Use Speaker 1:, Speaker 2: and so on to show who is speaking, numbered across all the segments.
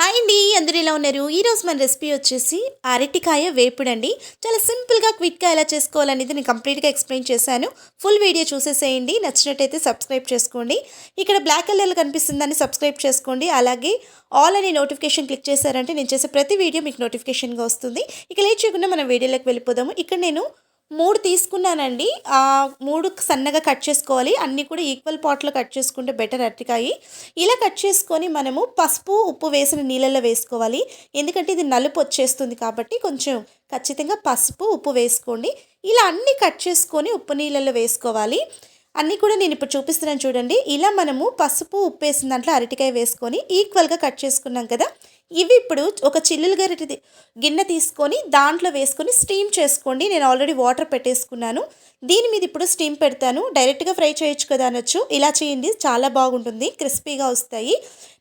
Speaker 1: Hi అండి అందరూ ఎలా ఉన్నారు? ఈరోజు మన రెసిపీ వచ్చేసి అరటికాయ వేపుడండి. చాలా సింపుల్గా క్విక్గా ఎలా చేసుకోవాలనేది నేను కంప్లీట్గా ఎక్స్ప్లెయిన్ చేశాను. ఫుల్ వీడియో చూసేసేయండి నచ్చినట్టయితే సబ్స్క్రైబ్ చేసుకోండి. ఇక్కడ బ్లాక్ కలర్లో కనిపిస్తుందని సబ్స్క్రైబ్ చేసుకోండి. అలాగే ఆల్ అనే నోటిఫికేషన్ క్లిక్ చేశారంటే నేను చేసే ప్రతి వీడియో మీకు నోటిఫికేషన్గా వస్తుంది. ఇక లేట్ చేయకుండా మనం వీడియోలోకి వెళ్ళిపోదాము. ఇక్కడ నేను మూడు తీసుకున్నానండి. ఆ మూడు సన్నగా కట్ చేసుకోవాలి. అన్నీ కూడా ఈక్వల్ పాట్లో కట్ చేసుకుంటే బెటర్ అరటికాయి. ఇలా కట్ చేసుకొని మనము పసుపు ఉప్పు వేసిన నీళ్ళల్లో వేసుకోవాలి. ఎందుకంటే ఇది నలుపు వచ్చేస్తుంది కాబట్టి కొంచెం ఖచ్చితంగా పసుపు ఉప్పు వేసుకోండి. ఇలా అన్నీ కట్ చేసుకొని ఉప్పు నీళ్ళల్లో వేసుకోవాలి. అన్నీ కూడా నేను ఇప్పుడు చూపిస్తున్నాను చూడండి. ఇలా మనము పసుపు ఉప్పు వేసిన దాంట్లో అరటికాయ వేసుకొని ఈక్వల్గా కట్ చేసుకున్నాం కదా. ఇవి ఇప్పుడు ఒక చిల్లులు గరిటి గిన్నె తీసుకొని దాంట్లో వేసుకొని స్టీమ్ చేసుకోండి. నేను ఆల్రెడీ వాటర్ పెట్టేసుకున్నాను. దీని మీద ఇప్పుడు స్టీమ్ పెడతాను. డైరెక్ట్గా ఫ్రై చేయొచ్చు కదా అనొచ్చు. ఇలా చేయండి. చాలా బాగుంటుంది. క్రిస్పీగా వస్తాయి.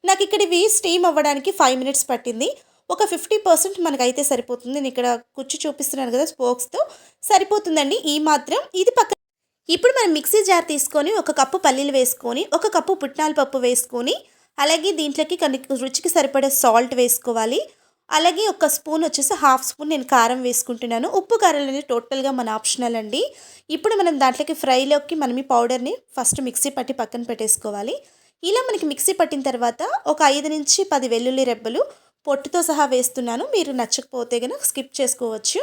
Speaker 1: నాకు ఇక్కడ ఇవి స్టీమ్ అవ్వడానికి ఫైవ్ మినిట్స్ పట్టింది. ఒక ఫిఫ్టీ పర్సెంట్ మనకైతే సరిపోతుంది. నేను ఇక్కడ కుర్చీ చూపిస్తున్నాను కదా స్పోక్స్తో. సరిపోతుందండి. ఈ మాత్రం ఇది పక్క ఇప్పుడు మనం మిక్సీ జార్ తీసుకొని ఒక కప్పు పల్లీలు వేసుకొని ఒక కప్పు పుట్నాల పప్పు వేసుకొని అలాగే దీంట్లోకి కొన్ని రుచికి సరిపడే సాల్ట్ వేసుకోవాలి. అలాగే ఒక స్పూన్ వచ్చేసి హాఫ్ స్పూన్ నేను కారం వేసుకుంటున్నాను. ఉప్పు కారం అనేది టోటల్గా మన ఆప్షనల్ అండి. ఇప్పుడు మనం దాంట్లోకి ఫ్రైలోకి మనం ఈ పౌడర్ని ఫస్ట్ మిక్సీ పట్టి పక్కన పెట్టేసుకోవాలి. ఇలా మనకి మిక్సీ పట్టిన తర్వాత ఒక ఐదు నుంచి పది వెల్లుల్లి రెబ్బలు పొట్టుతో సహా వేస్తున్నాను. మీరు నచ్చకపోతే కనుక స్కిప్ చేసుకోవచ్చు.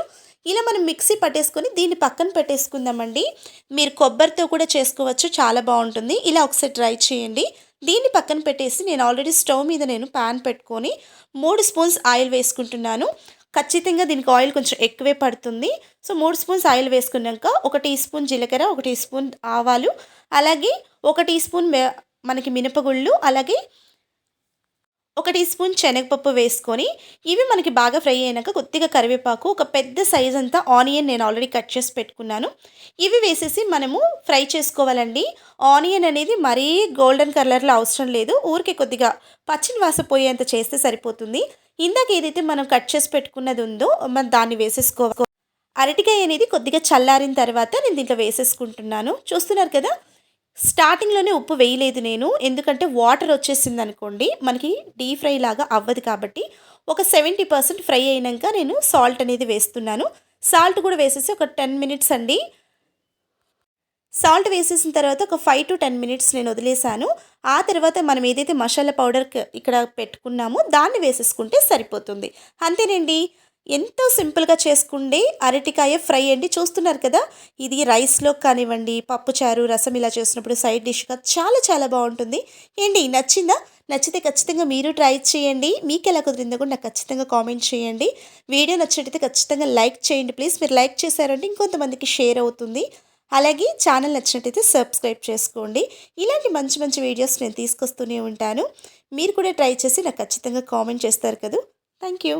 Speaker 1: ఇలా మనం మిక్సీ పట్టేసుకొని దీన్ని పక్కన పెట్టేసుకుందామండి. మీరు కొబ్బరితో కూడా చేసుకోవచ్చు. చాలా బాగుంటుంది. ఇలా ఒకసారి ట్రై చేయండి. దీన్ని పక్కన పెట్టేసి నేను ఆల్రెడీ స్టవ్ మీద నేను ప్యాన్ పెట్టుకొని మూడు స్పూన్స్ ఆయిల్ వేసుకుంటున్నాను. ఖచ్చితంగా దీనికి ఆయిల్ కొంచెం ఎక్కువే పడుతుంది. సో మూడు స్పూన్స్ ఆయిల్ వేసుకున్నాక ఒక టీ స్పూన్ జీలకర్ర ఒక టీ స్పూన్ ఆవాలు అలాగే ఒక టీ స్పూన్ మనకి మినపగుళ్ళు అలాగే ఒక టీ స్పూన్ శనగపప్పు వేసుకొని ఇవి మనకి బాగా ఫ్రై అయినాక కొద్దిగా కరివేపాకు ఒక పెద్ద సైజ్ అంతా ఆనియన్ నేను ఆల్రెడీ కట్ చేసి పెట్టుకున్నాను. ఇవి వేసేసి మనము ఫ్రై చేసుకోవాలండి. ఆనియన్ అనేది మరీ గోల్డెన్ కలర్లో అవసరం లేదు. ఊరికే కొద్దిగా పచ్చిని వాస పోయేంత చేస్తే సరిపోతుంది. ఇందాక ఏదైతే మనం కట్ చేసి పెట్టుకున్నది ఉందో మనం దాన్ని వేసేసుకో అరటికాయ అనేది కొద్దిగా చల్లారిన తర్వాత నేను దీంట్లో వేసేసుకుంటున్నాను. చూస్తున్నారు కదా? స్టార్టింగ్లోనే ఉప్పు వేయలేదు నేను ఎందుకంటే వాటర్ వచ్చేసింది అనుకోండి మనకి డీప్ ఫ్రై లాగా అవ్వదు కాబట్టి ఒక సెవెంటీ పర్సెంట్ ఫ్రై అయినాక నేను సాల్ట్ అనేది వేస్తున్నాను. సాల్ట్ కూడా వేసేసి ఒక టెన్ మినిట్స్ అండి. సాల్ట్ వేసేసిన తర్వాత ఒక ఫైవ్ టు టెన్ మినిట్స్ నేను వదిలేసాను ఆ తర్వాత మనం ఏదైతే మసాలా పౌడర్ ఇక్కడ పెట్టుకున్నామో దాన్ని వేసేసుకుంటే సరిపోతుంది. అంతేనండి. ఎంతో సింపుల్గా చేసుకుండే అరటికాయ ఫ్రై అండి. చూస్తున్నారు కదా? ఇది రైస్లో కానివ్వండి పప్పుచారు రసం ఇలా చేసినప్పుడు సైడ్ డిష్గా చాలా చాలా బాగుంటుంది. ఏంటి నచ్చిందా? నచ్చితే ఖచ్చితంగా మీరు ట్రై చేయండి. మీకు ఎలా కుదిరిందో కూడా నాకు ఖచ్చితంగా కామెంట్ చేయండి. వీడియో నచ్చినట్టయితే ఖచ్చితంగా లైక్ చేయండి ప్లీజ్. మీరు లైక్ చేశారంటే ఇంకొంతమందికి షేర్ అవుతుంది. అలాగే ఛానల్ నచ్చినట్టయితే సబ్స్క్రైబ్ చేసుకోండి. ఇలాంటి మంచి మంచి వీడియోస్ నేను తీసుకొస్తూనే ఉంటాను. మీరు కూడా ట్రై చేసి నాకు ఖచ్చితంగా కామెంట్ చేస్తారు కదా? Thank you